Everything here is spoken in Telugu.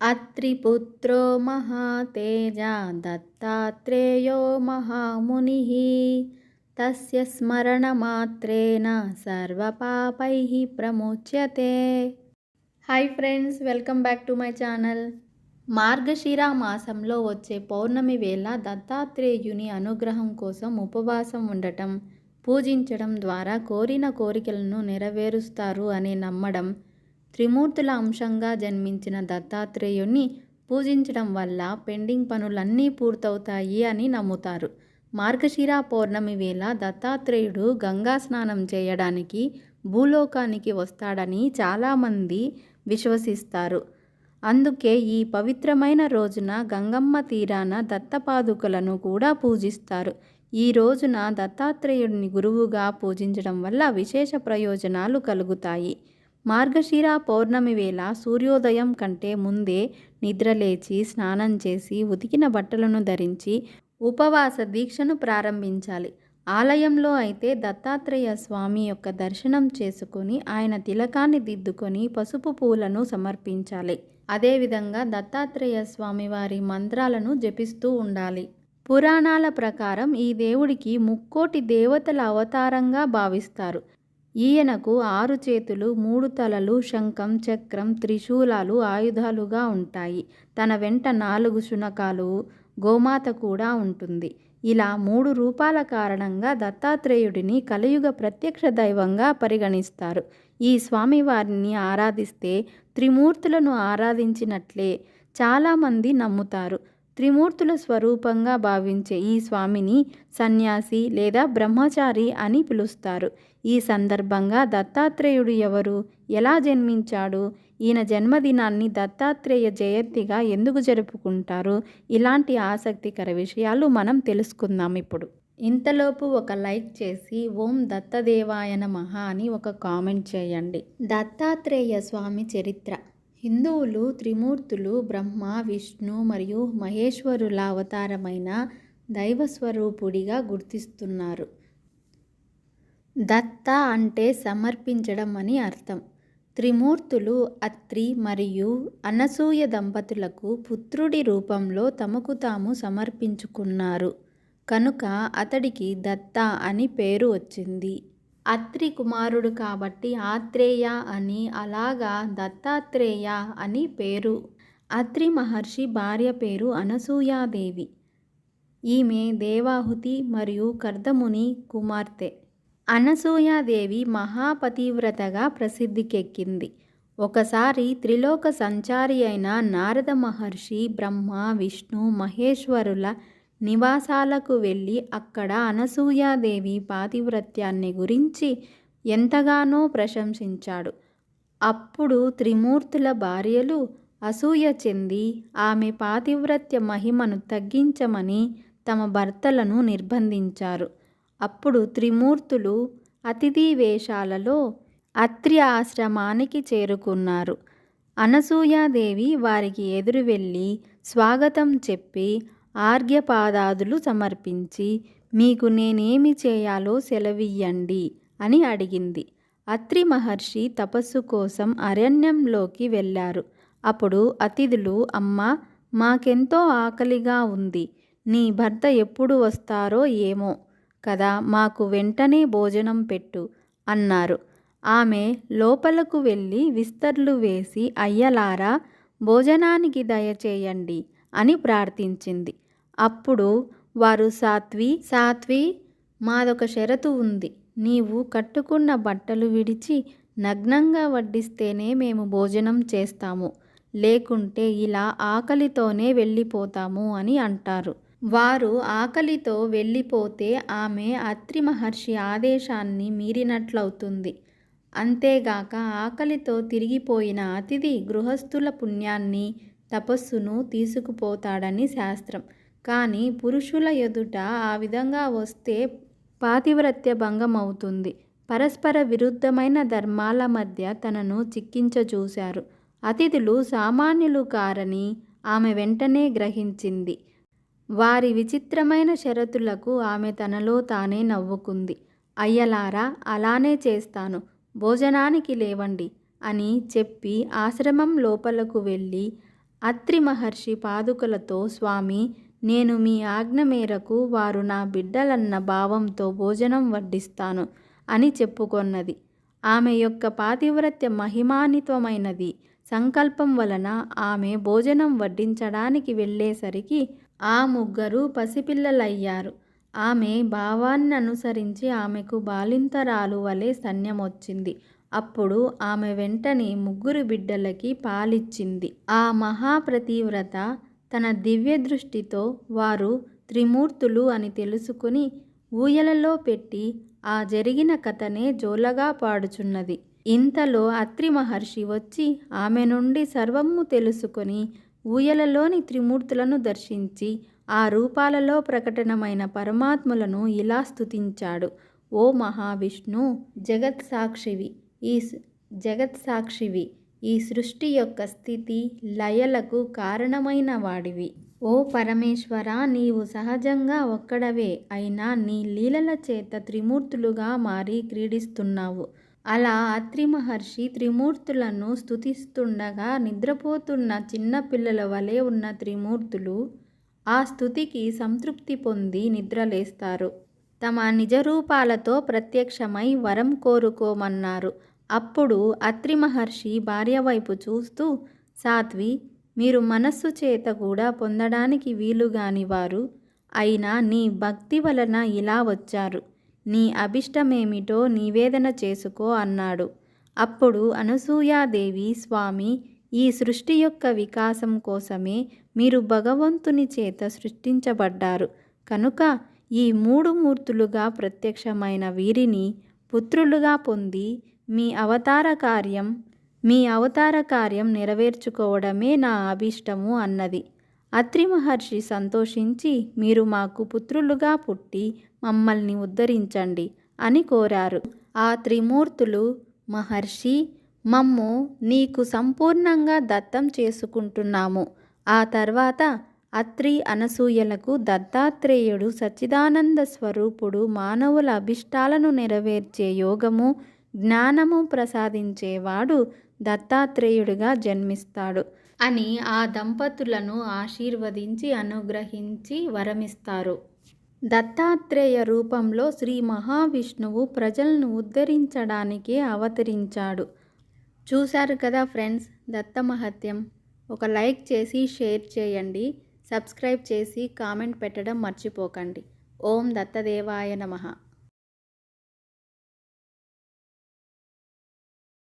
అత్రిపుత్రో మహాతేజ దత్తాత్రేయో మహాముని. తస్య స్మరణమాత్రేణ సర్వపాపై ప్రముచ్యతే. Hi friends welcome back to my channel. మార్గశిర మాసంలో వచ్చే పౌర్ణమి వేళ దత్తాత్రేయుని అనుగ్రహం కోసం ఉపవాసం ఉండటం పూజించడం ద్వారా కోరిన కోరికలను నెరవేరుస్తారు అని నమ్మడం త్రిమూర్తుల అంశంగా జన్మించిన దత్తాత్రేయుణ్ణి పూజించడం వల్ల పెండింగ్ పనులన్నీ పూర్తవుతాయి అని నమ్ముతారు. మార్గశిర పౌర్ణమి వేళ దత్తాత్రేయుడు గంగా స్నానం చేయడానికి భూలోకానికి వస్తాడని చాలామంది విశ్వసిస్తారు. అందుకే ఈ పవిత్రమైన రోజున గంగమ్మ తీరాన దత్తపాదుకలను కూడా పూజిస్తారు. ఈ రోజున దత్తాత్రేయుడిని గురువుగా పూజించడం వల్ల విశేష ప్రయోజనాలు కలుగుతాయి. మార్గశిర పౌర్ణమి వేళ సూర్యోదయం కంటే ముందే నిద్రలేచి స్నానం చేసి ఉతికిన బట్టలను ధరించి ఉపవాస దీక్షను ప్రారంభించాలి. ఆలయంలో అయితే దత్తాత్రేయ స్వామి యొక్క దర్శనం చేసుకుని ఆయన తిలకాన్ని దిద్దుకొని పసుపు పూలను సమర్పించాలి. అదేవిధంగా దత్తాత్రేయ స్వామి వారి మంత్రాలను జపిస్తూ ఉండాలి. పురాణాల ప్రకారం ఈ దేవుడికి ముక్కోటి దేవతల అవతారంగా భావిస్తారు. ఈయనకు ఆరు చేతులు మూడు తలలు శంఖం చక్రం త్రిశూలాలు ఆయుధాలుగా ఉంటాయి. తన వెంట నాలుగు శునకాలు గోమాత కూడా ఉంటుంది. ఇలా మూడు రూపాల కారణంగా దత్తాత్రేయుడిని కలియుగ ప్రత్యక్ష దైవంగా పరిగణిస్తారు. ఈ స్వామివారిని ఆరాధిస్తే త్రిమూర్తులను ఆరాధించినట్లే చాలామంది నమ్ముతారు. త్రిమూర్తుల స్వరూపంగా భావించే ఈ స్వామిని సన్యాసి లేదా బ్రహ్మచారి అని పిలుస్తారు. ఈ సందర్భంగా దత్తాత్రేయుడు ఎవరు? ఎలా జన్మించాడు? ఈయన జన్మదినాన్ని దత్తాత్రేయ జయంతిగా ఎందుకు జరుపుకుంటారు? ఇలాంటి ఆసక్తికర విషయాలు మనం తెలుసుకుందాం ఇప్పుడు. ఇంతలోపు ఒక లైక్ చేసి ఓం దత్తదేవాయన మహా అని ఒక కామెంట్ చేయండి. దత్తాత్రేయ స్వామి చరిత్ర. హిందువులు త్రిమూర్తులు బ్రహ్మ విష్ణు మరియు మహేశ్వరుల అవతారమైన దైవస్వరూపుడిగా గుర్తిస్తున్నారు. దత్త అంటే సమర్పించడం అని అర్థం. త్రిమూర్తులు అత్రి మరియు అనసూయ దంపతులకు పుత్రుడి రూపంలో తమకు తాము సమర్పించుకున్నారు. కనుక అతడికి దత్త అని పేరు వచ్చింది. అత్రి కుమారుడు కాబట్టి ఆత్రేయ అని అలాగా దత్తాత్రేయ అని పేరు. అత్రి మహర్షి భార్య పేరు అనసూయాదేవి. ఈమె దేవాహుతి మరియు కర్దముని కుమార్తె. అనసూయాదేవి మహాపతివ్రతగా ప్రసిద్ధికెక్కింది. ఒకసారి త్రిలోక సంచారి అయిన నారద మహర్షి బ్రహ్మ విష్ణు మహేశ్వరుల నివాసాలకు వెళ్ళి అక్కడ అనసూయాదేవి పాతివ్రత్యాన్ని గురించి ఎంతగానో ప్రశంసించాడు. అప్పుడు త్రిమూర్తుల భార్యలు అసూయ చెంది ఆమె పాతివ్రత్య మహిమను తగ్గించమని తమ భర్తలను నిర్బంధించారు. అప్పుడు త్రిమూర్తులు అతిథి వేషాలలో అత్రి ఆశ్రమానికి చేరుకున్నారు. అనసూయాదేవి వారికి ఎదురు వెళ్ళి స్వాగతం చెప్పి ఆర్ఘ్యపాదాదులు సమర్పించి మీకు నేనేమి చేయాలో సెలవియ్యండి అని అడిగింది. అత్రి మహర్షి తపస్సు కోసం అరణ్యంలోకి వెళ్ళారు. అప్పుడు అతిథులు అమ్మ మాకెంతో ఆకలిగా ఉంది. నీ భర్త ఎప్పుడు వస్తారో ఏమో కదా మాకు వెంటనే భోజనం పెట్టు అన్నారు. ఆమె లోపలకు వెళ్ళి విస్తర్లు వేసి అయ్యలారా భోజనానికి దయచేయండి అని ప్రార్థించింది. అప్పుడు వారు సాత్వి సాత్వి మాదొక షరతు ఉంది. నీవు కట్టుకున్న బట్టలు విడిచి నగ్నంగా వడ్డిస్తేనే మేము భోజనం చేస్తాము. లేకుంటే ఇలా ఆకలితోనే వెళ్ళిపోతాము అని అంటారు. వారు ఆకలితో వెళ్ళిపోతే ఆమె అత్రి మహర్షి ఆదేశాన్ని మీరినట్లవుతుంది. అంతేగాక ఆకలితో తిరిగిపోయిన అతిథి గృహస్థుల పుణ్యాన్ని తపస్సును తీసుకుపోతాడని శాస్త్రం. కానీ పురుషుల ఎదుట ఆ విధంగా వస్తే పాతివ్రత్య భంగం అవుతుంది. పరస్పర విరుద్ధమైన ధర్మాల మధ్య తనను చిక్కించచూశారు అతిథులు సామాన్యులు కారని ఆమె వెంటనే గ్రహించింది. వారి విచిత్రమైన షరతులకు ఆమె తనలో తానే నవ్వుకుంది. అయ్యలారా అలానే చేస్తాను. భోజనానికి లేవండి అని చెప్పి ఆశ్రమం లోపలకు వెళ్ళి అత్రి మహర్షి పాదుకలతో స్వామి నేను మీ ఆజ్ఞ మేరకు వారు నా బిడ్డలన్న భావంతో భోజనం వడ్డిస్తాను అని చెప్పుకొన్నది. ఆమె యొక్క పాతివ్రత్య మహిమాన్వితమైనది. సంకల్పం వలన ఆమె భోజనం వడ్డించడానికి వెళ్ళేసరికి ఆ ముగ్గురు పసిపిల్లలయ్యారు. ఆమె భావాన్ని అనుసరించి ఆమెకు బాలింతరాలు వలె సన్యమొచ్చింది. అప్పుడు ఆమె వెంటనే ముగ్గురు బిడ్డలకి పాలిచ్చింది. ఆ మహాప్రతివ్రత తన దివ్య దృష్టితో వారు త్రిమూర్తులు అని తెలుసుకుని ఊయలలో పెట్టి ఆ జరిగిన కథనే జోలగా పాడుచున్నది. ఇంతలో అత్రి మహర్షి వచ్చి ఆమె నుండి సర్వము తెలుసుకొని ఊయలలోని త్రిమూర్తులను దర్శించి ఆ రూపాలలో ప్రకటనమైన పరమాత్ములను ఇలా స్తుతించాడు. ఓ మహావిష్ణు జగత్ సాక్షివి ఈ జగత్ సాక్షివి ఈ సృష్టి యొక్క స్థితి లయలకు కారణమైన వాడివి. ఓ పరమేశ్వర నీవు సహజంగా ఒక్కడవే. అయినా నీ లీలల చేత త్రిమూర్తులుగా మారి క్రీడిస్తున్నావు. అలా అత్రి మహర్షి త్రిమూర్తులను స్థుతిస్తుండగా నిద్రపోతున్న చిన్న పిల్లల వలె ఉన్న త్రిమూర్తులు ఆ స్థుతికి సంతృప్తి పొంది నిద్రలేస్తారు. తమ నిజరూపాలతో ప్రత్యక్షమై వరం కోరుకోమన్నారు. అప్పుడు అత్రి మహర్షి భార్య వైపు చూస్తూ సాత్వి మీరు మనస్సు చేత కూడా పొందడానికి వీలుగాని వారు అయినా నీ భక్తి వలన ఇలా వచ్చారు. నీ అభిష్టమేమిటో నివేదన చేసుకో అన్నాడు. అప్పుడు అనసూయాదేవి స్వామి ఈ సృష్టి యొక్క వికాసం కోసమే మీరు భగవంతుని చేత సృష్టించబడ్డారు. కనుక ఈ మూడు మూర్తులుగా ప్రత్యక్షమైన వీరిని పుత్రులుగా పొంది మీ అవతార కార్యం మీ అవతార కార్యం నెరవేర్చుకోవడమే నా అభిష్టము అన్నది. అత్రి మహర్షి సంతోషించి మీరు మాకు పుత్రులుగా పుట్టి మమ్మల్ని ఉద్ధరించండి అని కోరారు. ఆ త్రిమూర్తులు మహర్షి మమ్ము నీకు సంపూర్ణంగా దత్తం చేసుకుంటున్నాము. ఆ తర్వాత అత్రి అనసూయలకు దత్తాత్రేయుడు సచ్చిదానంద స్వరూపుడు మానవుల అభిష్టాలను నెరవేర్చే యోగము జ్ఞానము ప్రసాదించేవాడు దత్తాత్రేయుడిగా జన్మిస్తాడు అని ఆ దంపతులను ఆశీర్వదించి అనుగ్రహించి వరమిస్తారు. దత్తాత్రేయ రూపంలో శ్రీ మహావిష్ణువు ప్రజలను ఉద్ధరించడానికి అవతరించాడు. చూశారు కదా ఫ్రెండ్స్ దత్త మహత్యం ఒక లైక్ చేసి షేర్ చేయండి. సబ్స్క్రైబ్ చేసి కామెంట్ పెట్టడం మర్చిపోకండి. ఓం దత్తదేవాయ నమః.